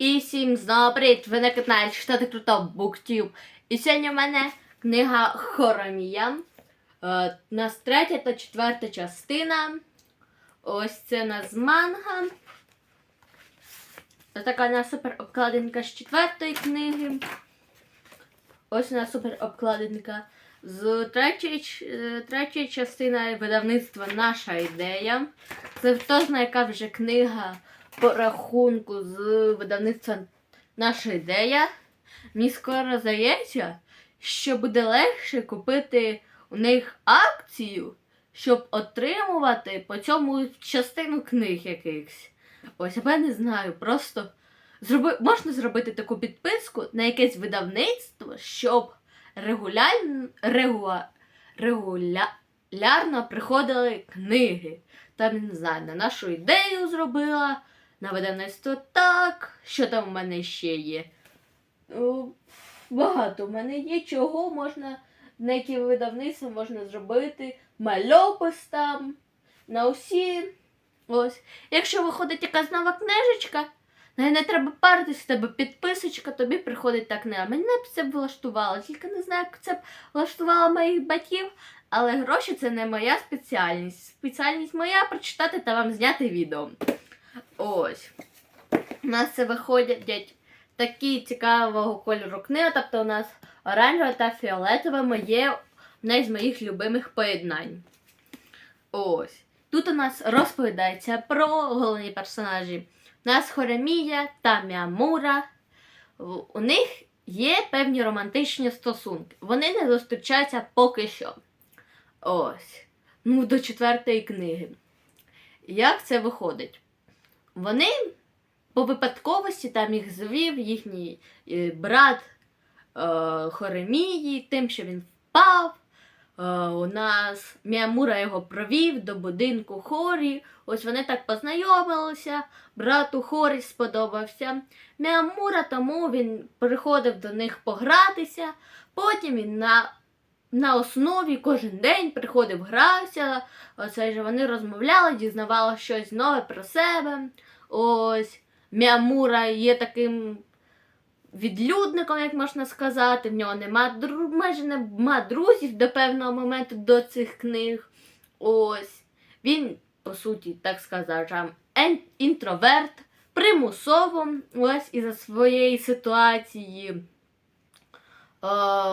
І всім знову привіт! Ви на каналі Читати Круто BookTube. І сьогодні в мене книга Хоромія. Е, У нас третя та четверта частина. Ось це у нас манга. Ось така у нас супер обкладинка з четвертої книги. Ось у нас супер обкладинка з третьої, е, третьої частини видавництва Наша ідея. Це точно яка вже книга по рахунку з видавництва Наша ідея. Мені скоро здається, що буде легше купити у них акцію, щоб отримувати по цьому частину книг якихось. Ось я не знаю, просто зроби... можна зробити таку підписку на якесь видавництво, щоб регулярно, регула... регулярно приходили книги. Там, не знаю, на нашу ідею зробила, на видавництво так. Що там у мене ще є? Багато в мене є, чого можна, на які видавництва можна зробити. Мальопис там, на усі. Ось. Якщо виходить якась нова книжечка, не, не треба паритись, в тебе підписочка, тобі приходить та книга. Мене б це б влаштувало, тільки не знаю, як це б влаштувало моїх батьків, але гроші це не моя спеціальність. Спеціальність моя прочитати та вам зняти відео. Ось. У нас це виходять такі цікавого кольору книги, тобто у нас оранжева та фіолетова моє одне з моїх любимих поєднань. Ось. Тут у нас розповідається про головні персонажі. У нас Хоремія та Міамура. У них є певні романтичні стосунки. Вони не зустрічаються поки що. Ось. Ну, до четвертої книги. Як це виходить? Вони по випадковості там їх звів їхній е, брат е, Хоремії, тим, що він впав. Е, у нас Міамура його провів до будинку Хорі. Ось вони так познайомилися. Брату Хорі сподобався. Міамура, тому він приходив до них погратися. Потім він на, на основі кожен день приходив, грався. Оце ж вони розмовляли, дізнавали щось нове про себе. Ось Міамура є таким відлюдником, як можна сказати. В нього нема дру... майже нема друзів до певного моменту до цих книг. Ось. Він, по суті, так сказати, інтроверт, примусово, ось із-за своєї ситуації е,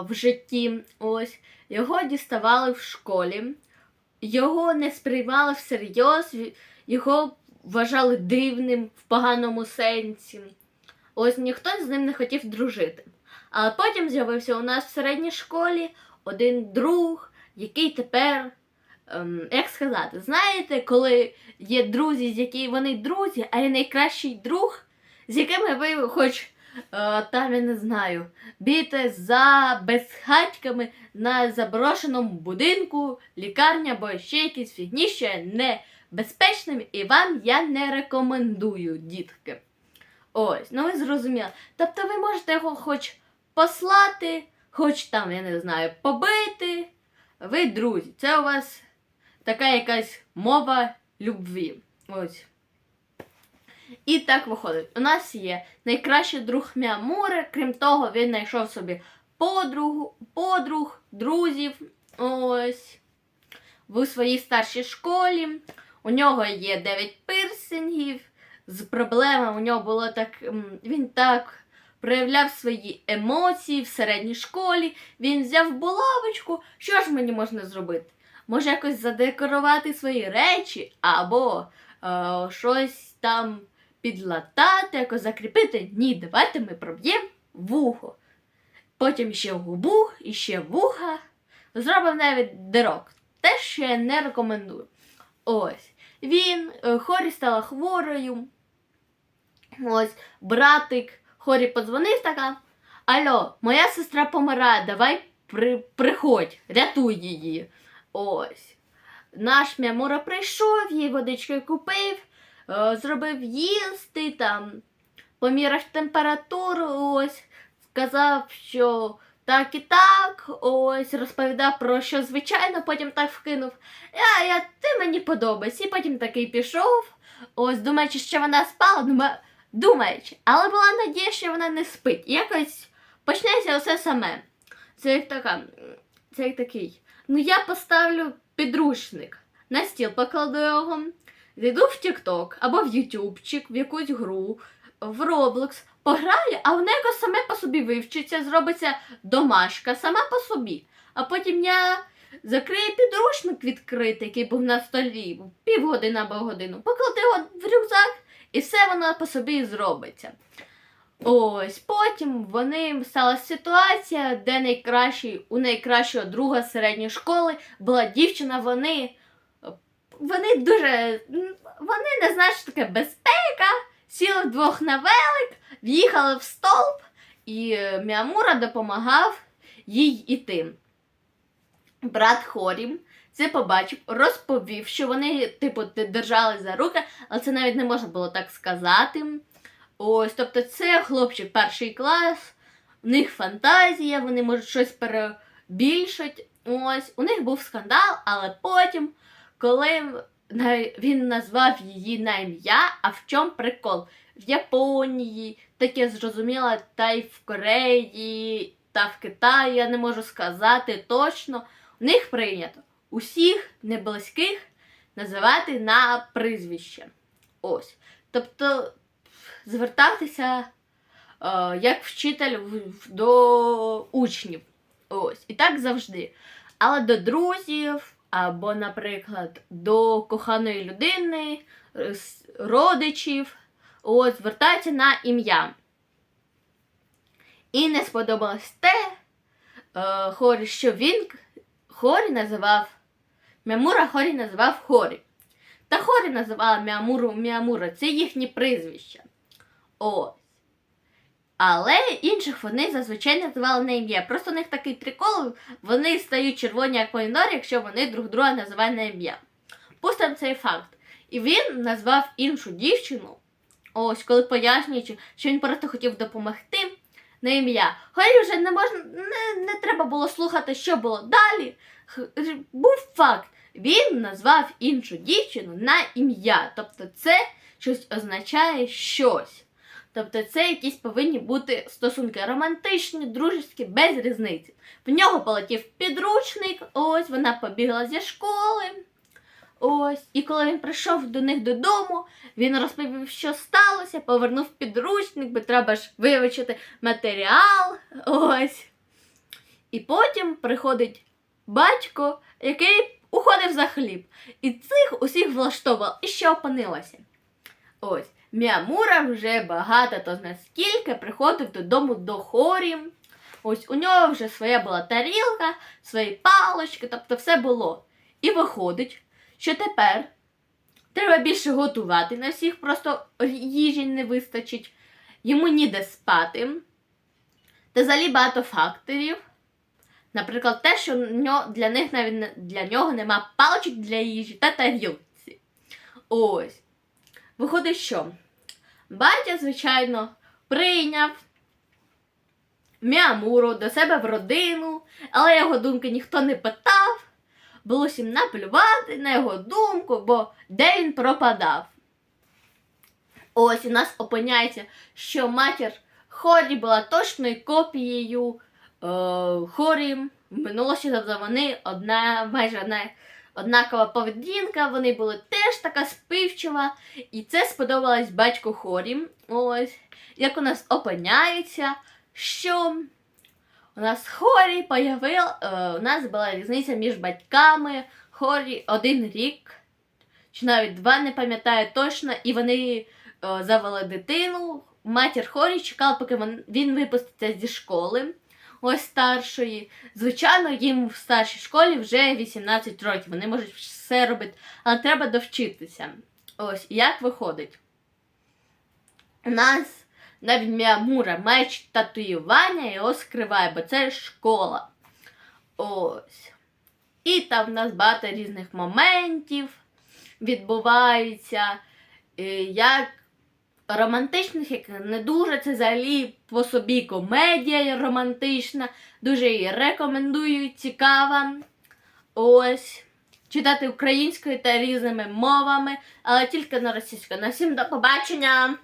в житті. Ось. Його діставали в школі, його не сприймали всерйоз, його вважали дивним в поганому сенсі. Ось ніхто з ним не хотів дружити. Але потім з'явився у нас в середній школі один друг, який тепер, ем, як сказати, знаєте, коли є друзі, з які вони друзі, а є найкращий друг, з якими ви хоч там, я не знаю, біте за безхатьками на заброшеному будинку, лікарня або ще якісь фігні, що є небезпечним, і вам я не рекомендую, дітки. Ось, ну ви зрозуміли. Тобто ви можете його хоч послати, хоч там, я не знаю, побити. Ви друзі. Це у вас така якась мова любві. Ось. І так виходить. У нас є найкращий друг Міамури, крім того, він знайшов собі подругу, подруг, друзів. Ось. В своїй старшій школі. У нього є 9 пирсингів. З проблемами у нього було так. Він так проявляв свої емоції в середній школі. Він взяв булавочку. Що ж мені можна зробити? Може якось задекорувати свої речі, або е, щось там підлатати, якось закріпити. Ні, давайте ми проб'ємо вухо. Потім ще губу, і ще вуха. Зробив навіть дирок. Те, що я не рекомендую. Ось. Він, е, Хорі стала хворою. Ось, братик Хорі подзвонив така. Алло, моя сестра помирає, давай при, приходь, рятуй її. Ось. Наш Мямура прийшов, їй водички купив, зробив їсти там, поміряв температуру, ось, сказав, що так і так, ось, розповідав про що звичайно, потім так вкинув. Я, я, ти мені подобаєшся. І потім такий пішов. Ось, думаючи, що вона спала, дума, думаючи, але була надія, що вона не спить. Якось почнеться все саме. Це як така, це як такий. Ну я поставлю підручник на стіл, покладу його, зайду в TikTok або в Ютубчик, в якусь гру, в Roblox, пограю, а в неї саме по собі вивчиться, зробиться домашка сама по собі. А потім я закрию підручник відкритий, який був на столі, півгодини або годину, покладу його в рюкзак, і все воно по собі зробиться. Ось потім вони сталася ситуація, де найкращий, у найкращого друга середньої школи була дівчина. Вони, вони дуже вони не знають, що таке безпека, сіли вдвох на велик, в'їхали в стовп, і е, Міамура допомагав їй іти. Брат Хорім це побачив, розповів, що вони, типу, держали за руки, але це навіть не можна було так сказати. Ось, тобто, це хлопчик перший клас, у них фантазія, вони можуть щось перебільшити. Ось, у них був скандал, але потім, коли він назвав її на ім'я, а в чому прикол? В Японії, таке зрозуміло, та й в Кореї, та в Китаї, я не можу сказати точно. У них прийнято усіх неблизьких називати на прізвище. Ось. Тобто звертатися е, як вчитель до учнів. Ось. І так завжди. Але до друзів, або, наприклад, до коханої людини, е, родичів, ось, звертаються на ім'я. І не сподобалось те, е, Хорі, що він Хорі називав Мямура Хорі називав Хорі. Та Хорі називала Міамуру Міамура. Це їхні прізвища. Ось. Але інших вони зазвичай називали на ім'я. Просто у них такий прикол, вони стають червоні як помідори, якщо вони друг друга називають на ім'я. Пустимо цей факт. І він назвав іншу дівчину, ось коли пояснюючи, що він просто хотів допомогти на ім'я. Хорі вже не можна, не, не треба було слухати, що було далі. Х- Був факт. Він назвав іншу дівчину на ім'я. Тобто це щось означає щось. Тобто це якісь повинні бути стосунки романтичні, дружеські, без різниці. В нього полетів підручник, ось вона побігла зі школи. Ось, і коли він прийшов до них додому, він розповів, що сталося, повернув підручник, бо треба ж вивчити матеріал. Ось. І потім приходить батько, який уходив за хліб. І цих усіх влаштовував. І що опинилося? Ось. Міамура вже багато, то наскільки приходив додому до хорі. Ось у нього вже своя була тарілка, свої палочки, тобто все було. І виходить, що тепер треба більше готувати на всіх, просто їжі не вистачить, йому ніде спати. Та взагалі багато факторів. Наприклад, те, що для них навіть для нього нема паличок для їжі та тарілці. Ось. Виходить, що батя, звичайно, прийняв Міамуру до себе в родину, але його думки ніхто не питав. Було всім наплювати на його думку, бо де він пропадав. Ось у нас опиняється, що матір Хорі була точною копією е, Хорі. В минулості тобто вони одна, майже одна, однакова поведінка, вони були теж така співчива, і це сподобалось батьку Хорі. Ось, як у нас опиняється, що у нас Хорі появив, е, у нас була різниця між батьками Хорі один рік, чи навіть два, не пам'ятаю точно, і вони е, завели дитину. Матір Хорі чекала, поки він випуститься зі школи. Ось старшої. Звичайно, їм в старшій школі вже 18 років. Вони можуть все робити, але треба довчитися. Ось як виходить. У нас навіть Міамура має татуювання його скриває, бо це школа. Ось. І там в нас багато різних моментів відбуваються. е, Як романтичних, як не дуже. Це взагалі по собі комедія романтична. Дуже її рекомендую, цікава. Ось. Читати українською та різними мовами, але тільки на російською. На всім до побачення!